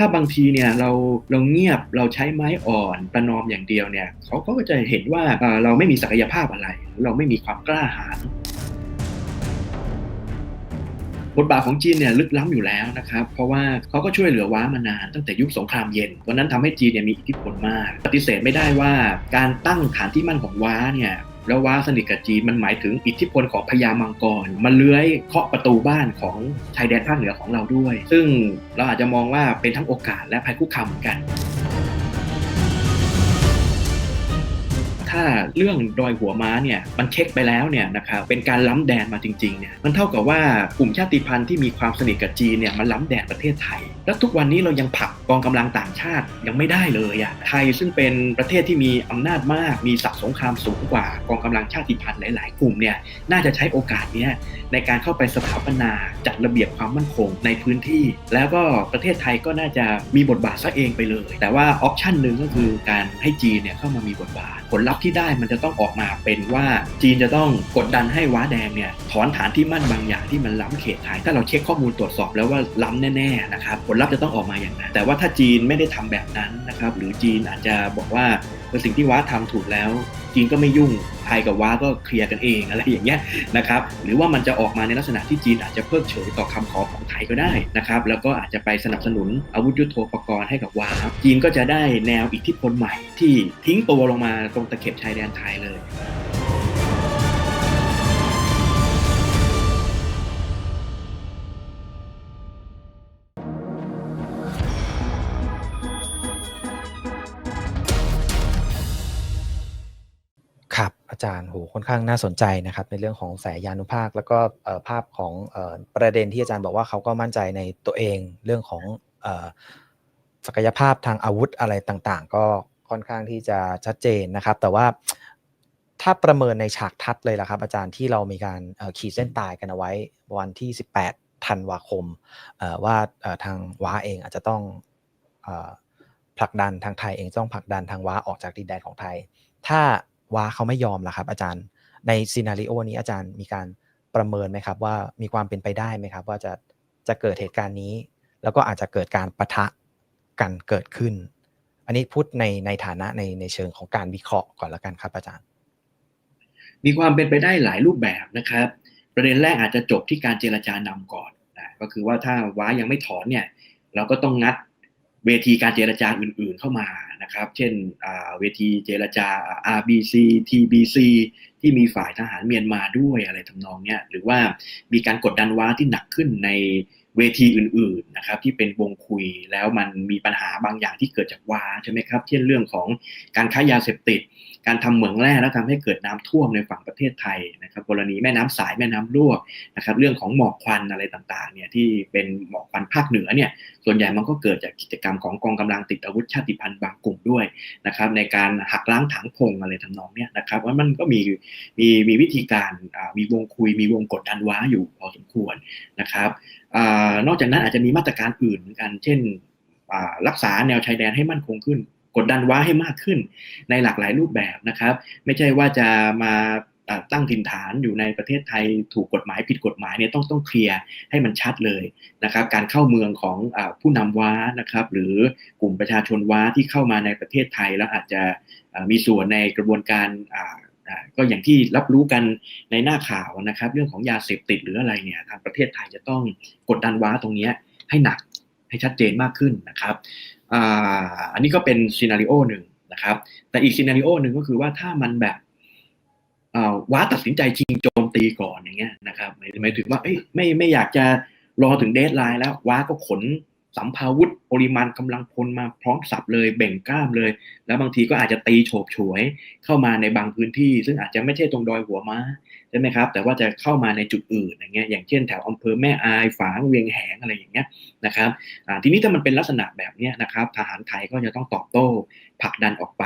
ถ้าบางทีเนี่ยเราเราเงียบเราใช้ไม้อ่อนประนอมอย่างเดียวเนี่ยเขาก็จะเห็นว่าเราไม่มีศักยภาพอะไร เราไม่มีความกล้าหาญบทบาทของจีนเนี่ยลึกล้ำอยู่แล้วนะครับ เพราะว่าเขาก็ช่วยเหลือว้ามานานตั้งแต่ยุคสงครามเย็นวันนั้นทำให้จีนเนี่ยมีอิทธิพลมาก ปฏิเสธไม่ได้ว่าการตั้งฐานที่มั่นของว้าเนี่ย แล้วว้าสนิทกับจีนมันหมายถึงอิทธิพลของพญามังกรมันเลื้อยเคาะประตูบ้านของชายแดนภาคเหนือของเราด้วย ซึ่งเราอาจจะมองว่าเป็นทั้งโอกาสและภัยคุกคามเหมือนกัน ถ้าเรื่องดอยหัวม้าเนี่ยมันเช็คไปแล้วเนี่ยนะครับเป็นการล้ำแดนมาจริงๆเนี่ยมันเท่ากับว่ากลุ่มชาติพันธุ์ที่มีความสนิทกับจีนเนี่ยมันล้ำแดนประเทศไทย แล้วทุกวันนี้เรายังผลักกองกำลังต่างชาติยังไม่ได้เลยอะไทยซึ่งเป็นประเทศที่มีอำนาจมาก มีศักดิ์สงครามสูงกว่ากองกำลังชาติพันธุ์หลาย ๆ กลุ่มเนี่ยน่าจะใช้โอกาสเนี้ยในการเข้าไปสถาปนาจัดระเบียบความมั่นคงในพื้นที่ แล้วก็ประเทศไทยก็น่าจะมีบทบาทซะเองไปเลย แต่ว่าออปชันหนึ่งก็คือการให้จีนเนี่ยเข้ามามีบทบาทผลลัพธ์ที่ได้มันจะต้องออกมาเป็นว่าจีนจะต้องกดดันให้ว้าแดงเนี่ยถอนฐานที่มั่นบางอย่างที่มันล้ำเขตไทย ถ้าเราเช็คข้อมูลตรวจสอบแล้วว่าล้ำแน่ๆนะครับผลลัพธ์จะต้องออกมาอย่างนั้นแต่ว่าถ้าจีนไม่ได้ทำแบบนั้นนะครับหรือจีนอาจจะบอกว่าเออสิ่งที่ว้าทำถูกแล้วจีนก็ไม่ยุ่งไทยกับว้าก็เคลียร์กันเองอะไรอย่างเงี้ยนะครับหรือว่ามันจะออกมาในลักษณะที่จีนอาจจะเพิกเฉยต่อคำขอของไทยก็ได้นะครับแล้วก็อาจจะไปสนับสนุนอาวุธยุโทโธปกรณ์ให้กับว้าจีนก็จะได้แนวอิทธิพลใหม่ที่ทิ้งตัวลงมาตรงตะเข็บชายแดนไทยเลย อาจารย์โหค่อนข้างน่าสนใจนะครับ ในเรื่องของแสยานุภาค แล้วก็ภาพของอประเด็นที่อาจารย์บอกว่าเขาก็มั่นใจในตัวเองเรื่องของศักยภาพทางอาวุธอะไรต่างๆ ก็ค่อนข้างที่จะชัดเจนนะครับ แต่ว่าถ้าประเมินในฉากทัดเลยล่ะครับ อาจารย์ที่เรามีการขีดเส้นตายกันเอาไว้วันที่ 18ธันวาคมว่าทางว้าเองอาจจะต้องผลักดันทางไทยเองต้องผลักดันทางว้าออกจากดินแดนของไทย ถ้า ว้าเขาไม่ยอมล่ะครับ อาจารย์ ในซีนารีโอนี้อาจารย์มีการประเมินไหมครับ ว่ามีความเป็นไปได้ไหมครับ ว่าจะจะเกิดเหตุการณ์นี้ แล้วก็อาจจะเกิดการปะทะกันเกิดขึ้น อันนี้พูดในในฐานะในในเชิงของการวิเคราะห์ก่อนละกันครับอาจารย์ มีความเป็นไปได้หลายรูปแบบนะครับ ประเด็นแรกอาจจะจบที่การเจรจานำก่อนนะก็คือว่าถ้าว้ายังไม่ถอนเนี่ย เราก็ต้องงัดเวทีการเจรจาอื่น ๆเข้ามา นะครับ เช่นเวทีเจรจา RBC TBC ที่มีฝ่ายทหารเมียนมาด้วยอะไรทำนองเนี้ยหรือว่ามีการกดดันว้าที่หนักขึ้นใน เวทีอื่นๆนะครับที่เป็นวงคุยแล้วมันมีปัญหาบางอย่างที่เกิดจากว้าใช่ไหมครับเช่นเรื่องของการค้ายาเสพติด การทำเหมืองแร่แล้วทำให้เกิดน้ำท่วมในฝั่งประเทศไทยนะครับกรณีแม่น้ำสายแม่น้ำรั่วนะครับเรื่องของหมอกควันอะไรต่างๆเนี่ยที่เป็นหมอกควันภาคเหนือเนี่ยส่วนใหญ่มันก็เกิดจากกิจกรรมของกองกำลังติดอาวุธชาติพันธุ์บางกลุ่มด้วยนะครับในการหักล้างถางพงอะไรทำนองเนี้ยนะครับว่ามันก็มีมีมีวิธีการอ่ามีวงคุยมีวงกดดันว้าอยู่พอสมควรนะครับนอกจากนั้นอาจจะมีมาตรการอื่นเหมือนกัน เช่นรักษาแนวชายแดนให้มั่นคงขึ้น กดดันว้าให้มากขึ้นในหลากหลายรูปแบบนะครับ ไม่ใช่ว่าจะมาตั้งถิ่นฐานอยู่ในประเทศไทยถูกกฎหมายผิดกฎหมายเนี่ยต้องต้องเคลียร์ให้มันชัดเลยนะครับ การเข้าเมืองของอผู้นำว้านะครับ หรือกลุ่มประชาชนว้าที่เข้ามาในประเทศไทยแล้วอาจจะมีส่วนในกระบวนการ ก็อย่างที่รับรู้กันในหน้าข่าวนะครับ เรื่องของยาเสพติดหรืออะไรเนี่ยทางประเทศไทยจะต้องกดดันว้าตรงนี้ให้หนักให้ชัดเจนมากขึ้นนะครับอ,อันนี้ก็เป็นซีนารีโอหนึ่งนะครับ แต่อีกซีนารีโอหนึ่งก็คือว่าถ้ามันแบบว้าตัดสินใจชิงโจมตีก่อนอย่างเงี้ยนะครับหมายถึงว่าไม่ไม่อยากจะรอถึงเดทไลน์แล้วว้าก็ขน สัมภาวุธปริมาณกำลังพลมาพร้อมสับเลยเบ่งกล้ามเลย แล้วบางทีก็อาจจะตีโฉบฉวยเข้ามาในบางพื้นที่ ซึ่งอาจจะไม่ใช่ตรงดอยหัวม้าใช่ไหมครับ แต่ว่าจะเข้ามาในจุดอื่นอย่างเงี้ยอย่างเช่นแถวอำเภอแม่อายฝางเวียงแหงอะไรอย่างเงี้ยนะครับทีนี้ถ้ามันเป็นลักษณะแบบเนี้ยนะครับทหารไทยก็จะต้องตอบโต้ผลักดันออกไป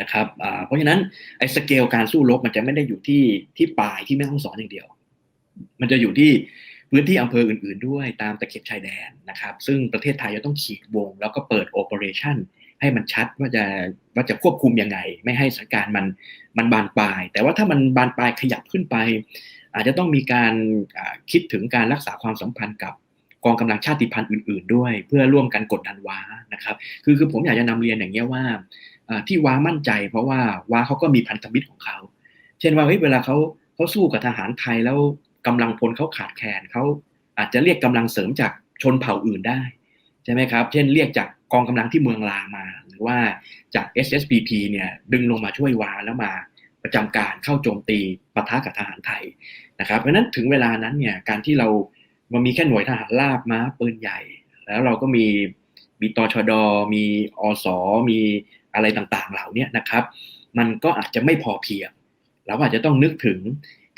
นะครับเพราะฉะนั้นไอ้สเกลการสู้รบมันจะไม่ได้อยู่ที่ที่ปลายที่แม่ห้องสอนอย่างเดียว มันจะอยู่ที่ พื้นที่อำเภออื่นๆด้วยตามตะเข็บชายแดนนะครับ ซึ่งประเทศไทยจะต้องขีดวง แล้วก็เปิดโอเปอเรชั่นให้มันชัดว่าจะว่าจะควบคุมยังไง ไม่ให้สถานการณ์มันมันบานปลาย แต่ว่าถ้ามันบานปลายขยับขึ้นไป อาจจะต้องมีการคิดถึงการรักษาความสัมพันธ์กับกองกำลังชาติพันธุ์อื่น ๆ ด้วย เพื่อร่วมกันกดดันว้านะครับ คือคือผมอยากจะนำเรียนอย่างเงี้ยว่าอ่าที่ว้ามั่นใจ เพราะว่าว้าเขาก็มีพันธมิตรของเขา เช่นว่าเฮ้ยเวลาเขาเขาสู้กับทหารไทยแล้ว กำลังพลเขาขาดแคลนเขาอาจจะเรียกกำลังเสริมจากชนเผ่าอื่นได้ใช่ไหมครับ เช่นเรียกจากกองกำลังที่เมืองลามา หรือว่าจาก SSPP เนี่ยดึงลงมาช่วยวาแล้วมาประจำการเข้าโจมตีปะทะกับทหารไทยนะครับ เพราะฉะนั้นถึงเวลานั้นเนี่ยการที่เรามันมีแค่หน่วยทหารราบม้าปืนใหญ่ แล้วเราก็มีมีตชด มีอสมีอะไรต่างๆ เหล่านี้นะครับ มันก็อาจจะไม่พอเพียงเราอาจจะต้องนึกถึง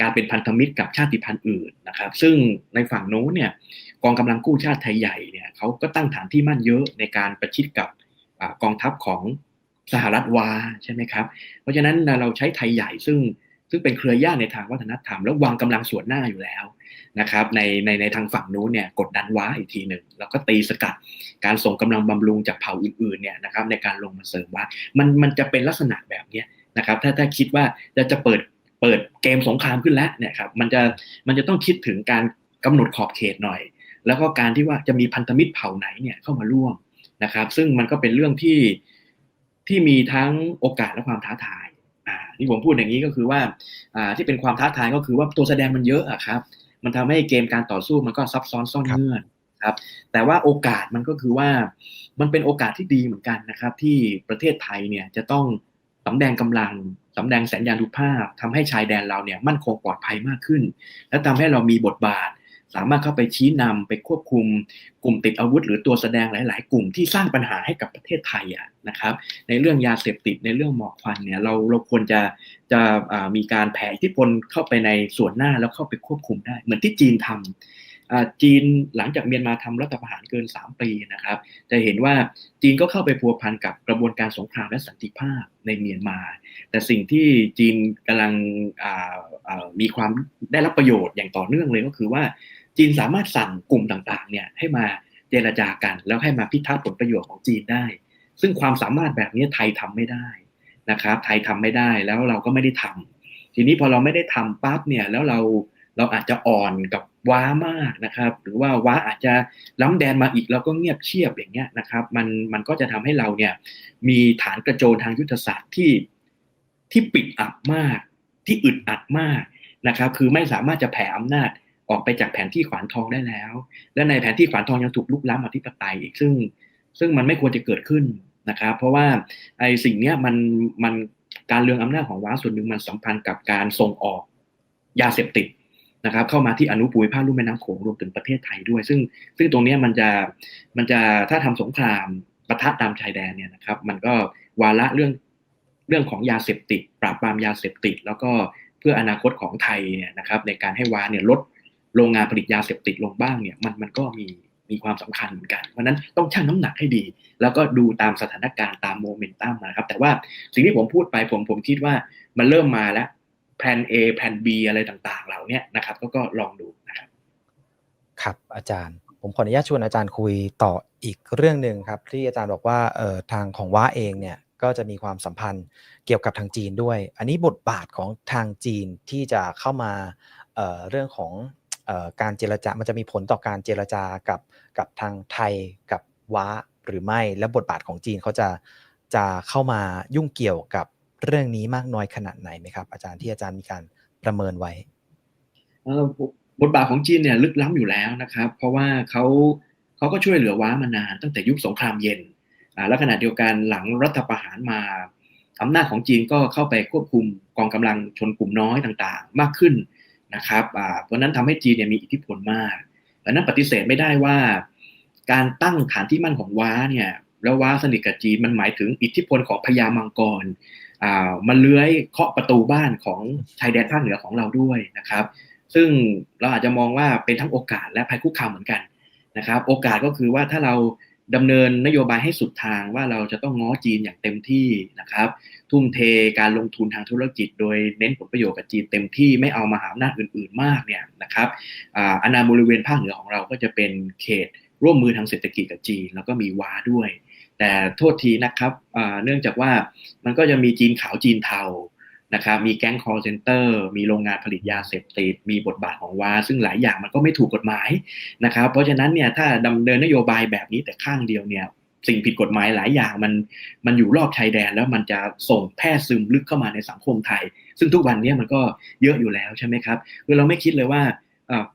การเป็นพันธมิตรกับชาติพันธุ์อื่นนะครับ ซึ่งในฝั่งโน้นเนี่ยกองกำลังกู้ชาติไทยใหญ่เนี่ยเขาก็ตั้งฐานที่มั่นเยอะในการประชิดกับกองทัพของสหรัฐวาใช่ไหมครับ เพราะฉะนั้นเราใช้ไทยใหญ่ซึ่งซึ่งเป็นเครือญาติในทางวัฒนธรรม แล้ววางกำลังส่วนหน้าอยู่แล้วนะครับในในในทางฝั่งนู้นเนี่ยกดดันว้าอีกทีหนึ่งแล้วก็ตีสกัดการส่งกำลังบำรุงจากเผ่าอื่นๆเนี่ยนะครับในการลงมาเสริมว้ามันมันจะเป็นลักษณะแบบเนี้ยนะครับถ้าถ้าคิดว่าจะจะเปิด เปิดเกมสงครามขึ้นแล้วเนี่ยครับมันจะมันจะต้องคิดถึงการกำหนดขอบเขตหน่อย แล้วก็การที่ว่าจะมีพันธมิตรเผ่าไหนเนี่ยเข้ามาร่วมนะครับ ซึ่งมันก็เป็นเรื่องที่ที่มีทั้งโอกาสและความท้าทายอ่าที่ผมพูดอย่างนี้ก็คือว่าอ่าที่เป็นความท้าทายก็คือว่าตัวแสดงมันเยอะอะครับ มันทำให้เกมการต่อสู้มันก็ซับซ้อนซ่อนเงื่อนครับแต่ว่าโอกาสมันก็คือว่ามันเป็นโอกาสที่ดีเหมือนกันนะครับ ที่ประเทศไทยเนี่ยจะต้อง สำแดงกำลังสำแดงแสนยานุภาพทำให้ชายแดนเราเนี่ยมั่นคงปลอดภัยมากขึ้น และทำให้เรามีบทบาท สามารถเข้าไปชี้นำไปควบคุม กลุ่มติดอาวุธ หรือตัวแสดงหลาย ๆ กลุ่มที่สร้างปัญหาให้กับประเทศไทยอะนะครับ ในเรื่องยาเสพติดในเรื่องหมอกควันเนี่ยเราเราควรจะจะมีการแผ่อิทธิพลเข้าไปในส่วนหน้าแล้วเข้าไปควบคุมได้ เหมือนที่จีนทำ จีนหลังจากเมียนมาทำรัฐประหารเกิน 3 ปีนะครับ จะเห็นว่าจีนก็เข้าไปพัวพันกับกระบวนการสงครามและสันติภาพในเมียนมา แต่สิ่งที่จีนกำลังมีความได้รับประโยชน์อย่างต่อเนื่องเลยก็คือว่า จีนสามารถสั่งกลุ่มต่างๆเนี่ยให้มาเจรจากันแล้วให้มาพิทักษ์ผลประโยชน์ของจีนได้ ซึ่งความสามารถแบบนี้ไทยทำไม่ได้นะครับ ไทยทำไม่ได้แล้วเราก็ไม่ได้ทำทีนี้พอเราไม่ได้ทำปั๊บเนี่ยแล้วเรา เราอาจจะอ่อนกับว้ามากนะครับ หรือว่าว้าอาจจะล้ำแดนมาอีกเราก็เงียบเชียบอย่างเงี้ยนะครับมันมันก็จะทำให้เราเนี่ยมีฐานกระโจนทางยุทธศาสตร์ที่ที่ปิดอับมาก ที่อึดอัดมากนะครับ คือไม่สามารถจะแผ่อำนาจออกไปจากแผนที่ขวานทองได้แล้ว และในแผนที่ขวานทองยังถูกลุกล้ำอธิปไตยอีกซึ่ง ซึ่งมันไม่ควรจะเกิดขึ้นนะครับ เพราะว่าไอ้สิ่งเนี้ยมันมันการเรืองอำนาจของว้าส่วนหนึ่งมันสัมพันธ์กับการส่งออกยาเสพติด นะครับเข้ามาที่อนุภูมิภาคลุ่มแม่น้ำโขงรวมถึงประเทศไทยด้วย ซึ่งซึ่งตรงนี้มันจะมันจะถ้าทำสงครามปะทะตามชายแดนเนี่ยนะครับ มันก็วาระเรื่องเรื่องของยาเสพติด ปราบปรามยาเสพติด แล้วก็เพื่ออนาคตของไทยเนี่ยนะครับ ในการให้วาเนี่ยลดโรงงานผลิตยาเสพติดลงบ้างเนี่ยมันมันก็มีมีความสำคัญเหมือนกันเพราะนั้นต้องชั่งน้ำหนักให้ดี แล้วก็ดูตามสถานการณ์ตามโมเมนตัมนะครับ แต่ว่าสิ่งที่ผมพูดไปผมผมคิดว่ามันเริ่มมาแล้ว ผน A แผน B อะไรต่างๆ เหล่านี้นะครับก็ก็ลองดูนะครับครับอาจารย์ ผมขออนุญาตชวนอาจารย์คุยต่ออีกเรื่องหนึ่งครับ ที่อาจารย์บอกว่าเออทางของว้าเองเนี่ยก็จะมีความสัมพันธ์เกี่ยวกับทางจีนด้วย อันนี้บทบาทของทางจีนที่จะเข้ามาเเรื่องของการเจรจามันจะมีผลต่อการเจรจากับกับทางไทยกับว้าหรือไม่ และบทบาทของจีนเขาจะจะเข้ามายุ่งเกี่ยวกับ เรื่องนี้มากน้อยขนาดไหนไหมครับ อาจารย์ที่อาจารย์มีการประเมินไว้บทบาทของจีนเนี่ยลึกล้ำอยู่แล้วนะครับ เพราะว่าเขาเขาก็ช่วยเหลือว้ามานาน ตั้งแต่ยุคสงครามเย็นแล้วขณะเดียวกันหลังรัฐประหารมาอำนาจของจีนก็เข้าไปควบคุมกองกำลังชนกลุ่มน้อยต่างๆ มากขึ้นนะครับเพราะนั้นทำให้จีนเนี่ยมีอิทธิพลมากดังนั้นปฏิเสธไม่ได้ว่า การตั้งฐานที่มั่นของว้าเนี่ย แล้วว้าสนิทกับจีนมันหมายถึงอิทธิพลของพญามังกรมันเลื้อยเคาะประตูบ้านของชายแดนภาคเหนือของเราด้วยนะครับ ซึ่งเราอาจจะมองว่าเป็นทั้งโอกาสและภัยคุกคามเหมือนกันนะครับ โอกาสก็คือว่าถ้าเราดำเนินนโยบายให้สุดทางว่าเราจะต้องง้อจีนอย่างเต็มที่นะครับ ทุ่มเทการลงทุนทางธุรกิจ โดยเน้นผลประโยชน์กับจีนเต็มที่ไม่เอามาหาอำนาจอื่น ๆ มากเนี่ยนะครับอาณาบริเวณภาคเหนือของเราก็จะเป็นเขต ร่วมมือทางเศรษฐกิจกับจีน แล้วก็มีว้าด้วย แต่โทษทีนะครับเนื่องจากว่ามันก็จะมีจีนขาวจีนเทานะครับมีแก๊ง call center มีโรงงานผลิตยาเสพติด มีบทบาทของว้าซึ่งหลายอย่างมันก็ไม่ถูกกฎหมายนะครับ เพราะฉะนั้นเนี่ยถ้าดำเนินนโยบายแบบนี้แต่ข้างเดียวเนี่ยสิ่งผิดกฎหมายหลายอย่างมันมันอยู่รอบชายแดน แล้วมันจะส่งแพร่ซึมลึกเข้ามาในสังคมไทย ซึ่งทุกวันนี้มันก็เยอะอยู่แล้วใช่ไหมครับคือเราไม่คิดเลยว่า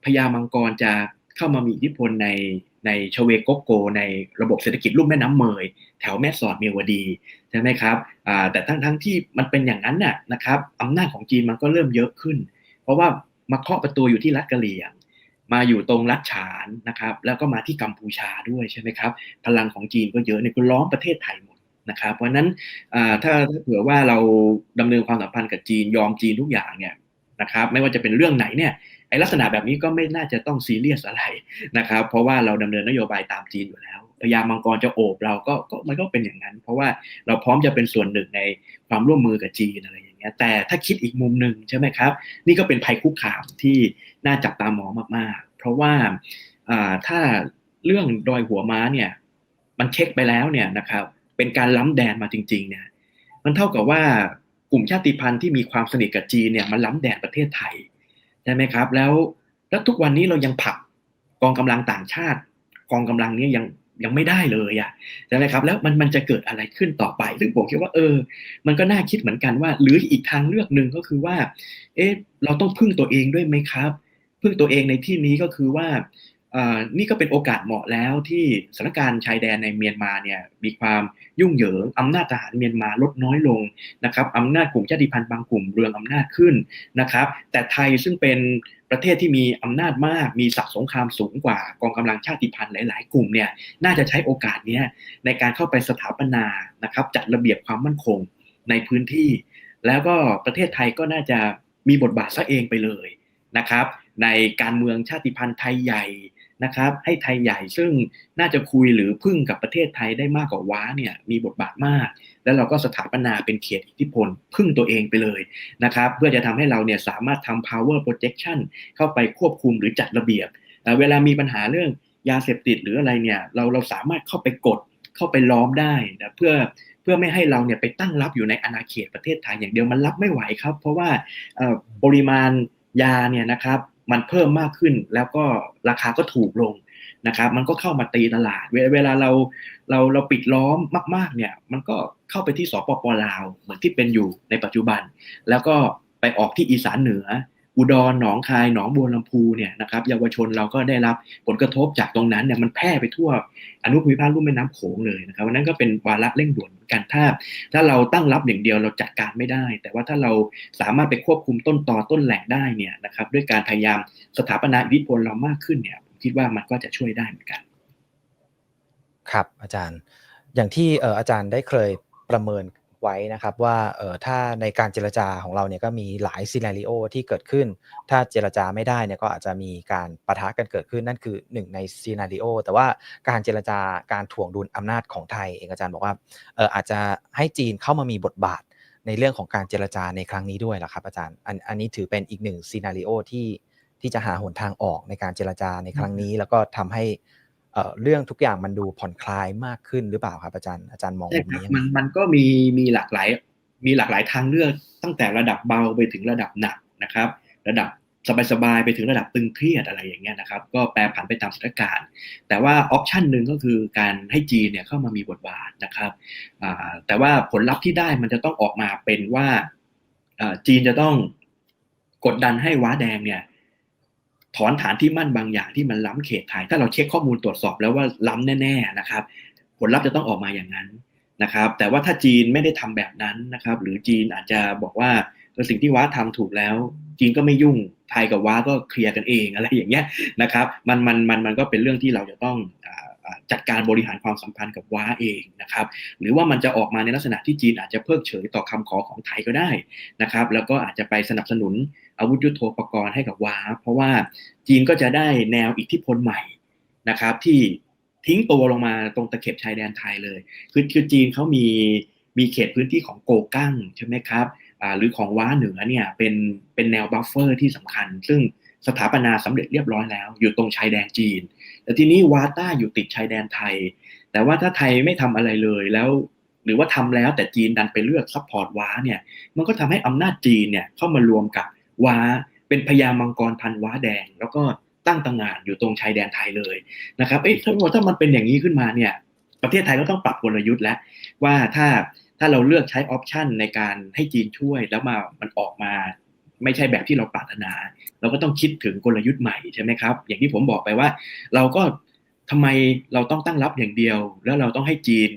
พญามังกรจะเข้ามามีอิทธิพลใน ในชเวโกโก ในระบบเศรษฐกิจลุ่มแม่น้ำเมย แถวแม่สอดเมียวดีใช่ไหมครับแต่ทั้งทั้งที่มันเป็นอย่างนั้นน่ะนะครับอำนาจของจีนมันก็เริ่มเยอะขึ้น เพราะว่ามาเคาะประตูอยู่ที่รัฐกะเหรี่ยงมาอยู่ตรงรัฐฉานนะครับ แล้วก็มาที่กัมพูชาด้วยใช่ไหมครับ พลังของจีนก็เยอะเนี่ยก็ล้อมประเทศไทยหมดนะครับ เพราะนั้นถ้าเผื่อว่าเราดำเนินความสัมพันธ์กับจีนยอมจีนทุกอย่างเนี่ยนะครับ ไม่ว่าจะเป็นเรื่องไหนเนี่ย ไอลักษณะแบบนี้ก็ไม่น่าจะต้องซีเรียสอะไรนะครับ เพราะว่าเราดำเนินนโยบายตามจีนอยู่แล้วพยามังกรจะโอบเราก็ก็มันก็เป็นอย่างนั้น เพราะว่าเราพร้อมจะเป็นส่วนหนึ่งในความร่วมมือกับจีนอะไรอย่างเงี้ย แต่ถ้าคิดอีกมุมหนึ่งใช่ไหมครับ นี่ก็เป็นภัยคุกคามที่น่าจับตามองมากๆ เพราะว่าถ้าเรื่องดอยหัวม้าเนี่ยมันเช็คไปแล้วเนี่ยนะครับ เป็นการล้ำแดนมาจริง ๆ เนี่ย มันเท่ากับว่ากลุ่มชาติพันธุ์ที่มีความสนิทกับจีนเนี่ยมันล้ำแดนประเทศไทย ใช่ไหมครับ แล้วแล้วทุกวันนี้เรายังผลักกองกำลังต่างชาติ กองกำลังนี้ยังยังไม่ได้เลยอะใช่ไหมครับ แล้วมันมันจะเกิดอะไรขึ้นต่อไป ซึ่งผมคิดว่าเออ มันก็น่าคิดเหมือนกันว่า หรืออีกทางเลือกหนึ่งก็คือว่า เอ๊ะเราต้องพึ่งตัวเองด้วยไหมครับ พึ่งตัวเองในที่นี้ก็คือว่า นี่ก็เป็นโอกาสเหมาะแล้วที่สถานการณ์ชายแดนในเมียนมาเนี่ยมีความยุ่งเหยิงอำนาจทหารเมียนมาลดน้อยลงนะครับอำนาจกลุ่มชาติพันธุ์บางกลุ่มเรืองอำนาจขึ้นนะครับ แต่ไทยซึ่งเป็นประเทศที่มีอำนาจมากมีศักดิ์สงครามสูงกว่ากองกำลังชาติพันธุ์หลาย ๆ กลุ่มเนี่ยน่าจะใช้โอกาสนี้ในการเข้าไปสถาปนานะครับจัดระเบียบความมั่นคงในพื้นที่ แล้วก็ประเทศไทยก็น่าจะมีบทบาทซะเองไปเลยนะครับ ในการเมืองชาติพันธุ์ไทยใหญ่ นะครับให้ไทยใหญ่ซึ่งน่าจะคุยหรือพึ่งกับประเทศไทยได้มากกว่าว้าเนี่ยมีบทบาทมาก แล้วเราก็สถาปนาเป็นเขตอิทธิพล พึ่งตัวเองไปเลยนะครับเพื่อจะทำให้เราเนี่ยสามารถทำ power projection เข้าไปควบคุมหรือจัดระเบียบ เวลามีปัญหาเรื่องยาเสพติดหรืออะไรเนี่ยเราเราสามารถเข้าไปกดเข้าไปล้อมได้นะเพื่อเพื่อไม่ให้เราเนี่ยไปตั้งรับอยู่ในอาณาเขตประเทศไทยอย่างเดียวมันรับไม่ไหวครับ เพราะว่าปริมาณยาเนี่ยนะครับ มันเพิ่มมากขึ้นแล้วก็ราคาก็ถูกลงนะครับมันก็เข้ามาตีตลาด เวลาเราเราเราปิดล้อมมาก ๆ เนี่ย มันก็เข้าไปที่สปปลาวเหมือนที่เป็นอยู่ในปัจจุบัน แล้วก็ไปออกที่อีสานเหนือ อุดรหนองคายหนองบัวลำพูเนี่ยนะครับเยาวชนเราก็ได้รับผลกระทบจากตรงนั้นเนี่ยมันแพร่ไปทั่วอนุภูมิภาคลุ่มแม่น้ำโขงเลยนะครับวันนั้นก็เป็นวาระเร่งด่วนกันถ้าถ้าเราตั้งรับอย่างเดียวเราจัดการไม่ได้ แต่ว่าถ้าเราสามารถไปควบคุมต้นตอต้นแหล่งได้เนี่ยนะครับด้วยการพยายามสถาปนาอิทธิพลเรามากขึ้นเนี่ยคิดว่ามันก็จะช่วยได้เหมือนกัน ครับอาจารย์อย่างที่อาจารย์ได้เคยประเมิน ไว้นะครับว่าเออถ้าในการเจรจาของเราเนี่ยก็มีหลายซีนารีโอที่เกิดขึ้น ถ้าเจรจาไม่ได้เนี่ยก็อาจจะมีการประทะกันเกิดขึ้นนั่นคือหนึ่งในซีนารีโอแต่ว่าการเจรจาการถ่วงดุลอำนาจของไทยเองอาจารย์บอกว่าเอออาจจะให้จีนเข้ามามีบทบาทในเรื่องของการเจรจาในครั้งนี้ด้วยหรอครับอาจารย์อันอันนี้ถือเป็นอีกหนึ่งซีนารีโอที่ที่จะหาหนทางออกในการเจรจาในครั้งนี้ แล้วก็ทำให้ เรื่องทุกอย่างมันดูผ่อนคลายมากขึ้นหรือเปล่าครับอาจารย์อาจารย์มองแบบนี้มันมันก็มีมีหลากหลายมีหลากหลายทางเลือกตั้งแต่ระดับเบาไปถึงระดับหนักนะครับ ระดับสบายๆไปถึงระดับตึงเครียดอะไรอย่างเงี้ยนะครับก็แปรผันไปตามสถานการณ์ แต่ว่าออปชันหนึ่งก็คือการให้จีนเนี่ยเข้ามามีบทบาทนะครับแต่ว่าผลลัพธ์ที่ได้มันจะต้องออกมาเป็นว่าจีนจะต้องกดดันให้ว้าแดงเนี่ย ถอนฐานที่มั่นบางอย่างที่มันล้ำเขตไทย ถ้าเราเช็คข้อมูลตรวจสอบแล้วว่าล้ำแน่ ๆนะครับ ผลลัพธ์จะต้องออกมาอย่างนั้นนะครับ แต่ว่าถ้าจีนไม่ได้ทำแบบนั้นนะครับ หรือจีนอาจจะบอกว่าสิ่งที่ว้าทำถูกแล้ว จีนก็ไม่ยุ่งไทยกับว้าก็เคลียร์กันเองอะไรอย่างเงี้ยนะครับ มันมันมันมันก็เป็นเรื่องที่เราจะต้อง จัดการบริหารความสัมพันธ์กับว้าเองนะครับ หรือว่ามันจะออกมาในลักษณะที่จีนอาจจะเพิกเฉยต่อคำขอของไทยก็ได้นะครับ แล้วก็อาจจะไปสนับสนุนอาวุธยุโทโธปกรณ์ให้กับว้า เพราะว่าจีนก็จะได้แนวอิทธิพลใหม่นะครับ ที่ทิ้งตัวลงมาตรงตะเข็บชายแดนไทยเลย คือคือจีนเขามีมีเขตพื้นที่ของโกกั้งใช่ไหมครับหรือของว้าเหนือเนี่ยเป็นเป็นแนวบัฟเฟอร์ที่สำคัญ ซึ่ง สถาปนาสำเร็จเรียบร้อยแล้ว อยู่ตรงชายแดนจีน แต่ทีนี้วาต้าอยู่ติดชายแดนไทย แต่ว่าถ้าไทยไม่ทำอะไรเลยแล้ว หรือว่าทำแล้วแต่จีนดันไปเลือกซัพพอร์ตว้าเนี่ยมันก็ทำให้อำนาจจีนเนี่ยเข้ามารวมกับว้าเป็นพญามังกรพันว้าแดง แล้วก็ตั้งตางานอยู่ตรงชายแดนไทยเลยนะครับเอ๊ะถ้าถ้ามันเป็นอย่างนี้ขึ้นมาเนี่ยประเทศไทยก็ต้องปรับกลยุทธ์แล้วว่าถ้าถ้าเราเลือกใช้ออปชันในการให้จีนช่วยแล้วมามันออกมา ไม่ใช่แบบที่เราปรารถนา เราก็ต้องคิดถึงกลยุทธ์ใหม่ใช่ไหมครับ อย่างที่ผมบอกไปว่า เราก็ทำไมเราต้องตั้งรับอย่างเดียว แล้วเราต้องให้จีน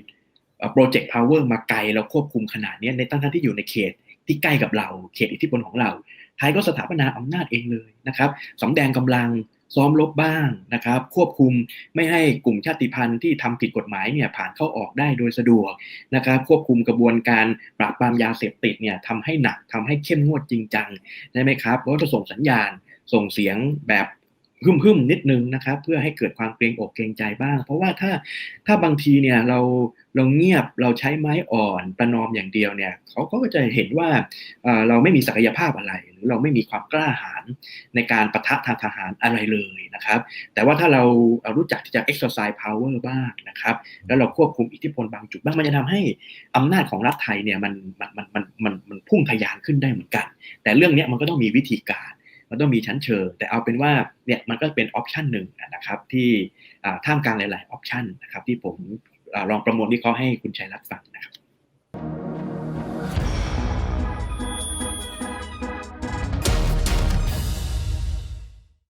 โปรเจกต์พาวเวอร์มาไกลเราควบคุมขนาดนี้ในตั้งที่อยู่ในเขตที่ใกล้กับเรา เขตอิทธิพลของเรา ไทยก็สถาปนาอำนาจเองเลยนะครับสำแดงกำลัง ซ้อมรบบ้างนะครับ ควบคุมไม่ให้กลุ่มชาติพันธุ์ที่ทำผิดกฎหมายเนี่ยผ่านเข้าออกได้โดยสะดวกนะครับ ควบคุมกระบวนการปราบปรามยาเสพติดเนี่ยทำให้หนักทำให้เข้มงวดจริงจังใช่ไหมครับเพราะจะส่งสัญญาณส่งเสียงแบบหึ่มๆนิดนึงนะครับ เพื่อให้เกิดความเกรงอกเกรงใจบ้าง เพราะว่าถ้าถ้าบางทีเนี่ยเราเราเงียบเราใช้ไม้อ่อนประนอมอย่างเดียวเนี่ยเขาก็จะเห็นว่าเราไม่มีศักยภาพอะไร รือเราไม่มีความกล้าหาญในการประทะทางทหารอะไรเลยนะครับ แต่ว่าถ้าเรารู้จักที่จะ exercise power บ้างนะครับ แล้วเราควบคุมอิทธิพลบางจุดบ้างมันจะทำให้อำนาจของรัฐไทยเนี่ยมันมันมันมันมันมันพุ่งทะยานขึ้นได้เหมือนกัน แต่เรื่องนี้มันก็ต้องมีวิธีการมันต้องมีชั้นเชิง แต่เอาเป็นว่าเนี่ยมันก็เป็นออปชันหนึ่งนะครับที่ท่ามกลางหลาย ๆ ออปชันนะครับที่ผมลองประมวลวิเคราะห์ให้คุณชัยรัตน์ฟังนะครับ